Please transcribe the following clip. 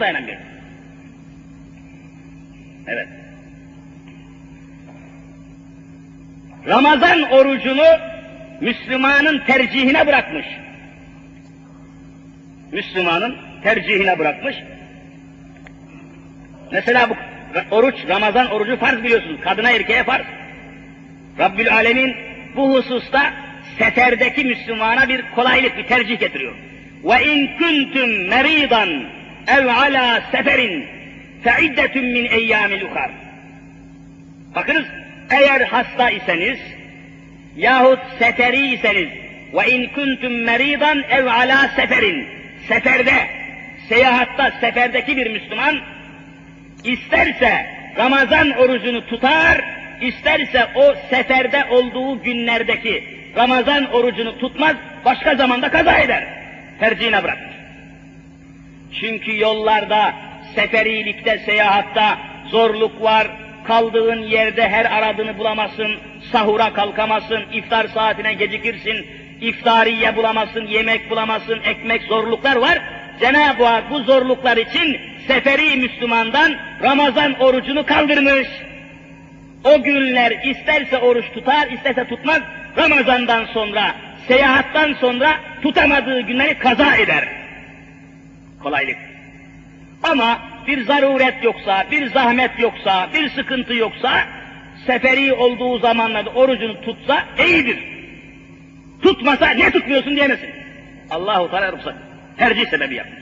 dayanamıyor. Evet. Ramazan orucunu Müslümanın tercihine bırakmış. Müslümanın tercihine bırakmış. Mesela bu oruç, Ramazan orucu farz biliyorsunuz. Kadına erkeğe farz. Rabbül Alemin bu hususta seferdeki Müslümana bir kolaylık, bir tercih getiriyor. Ve in kuntum ev ala seferin fe iddetun min eyyamil ukar. Bakınız, eğer hasta iseniz yahut seferi iseniz ve in kuntum meridan ev ala seferin seferde, seyahatta, seferdeki bir Müslüman isterse Ramazan orucunu tutar, isterse o seferde olduğu günlerdeki Ramazan orucunu tutmaz, başka zamanda kaza eder. Tercihine bırakır. Çünkü yollarda, seferilikte, seyahatta zorluk var, kaldığın yerde her aradığını bulamazsın, sahura kalkamazsın, iftar saatine gecikirsin, iftariye bulamazsın, yemek bulamazsın, ekmek zorluklar var. Cenab-ı Hak bu zorluklar için seferi Müslümandan Ramazan orucunu kaldırmış. O günler isterse oruç tutar, isterse tutmaz, Ramazandan sonra, seyahattan sonra tutamadığı günleri kaza eder. Kolaylık. Ama bir zaruret yoksa, bir zahmet yoksa, bir sıkıntı yoksa, seferi olduğu zamanlarda orucunu tutsa iyidir. Tutmasa ne tutmuyorsun diyemesin. Allahu Teala ruhsat. Tercih sebebi yapmış.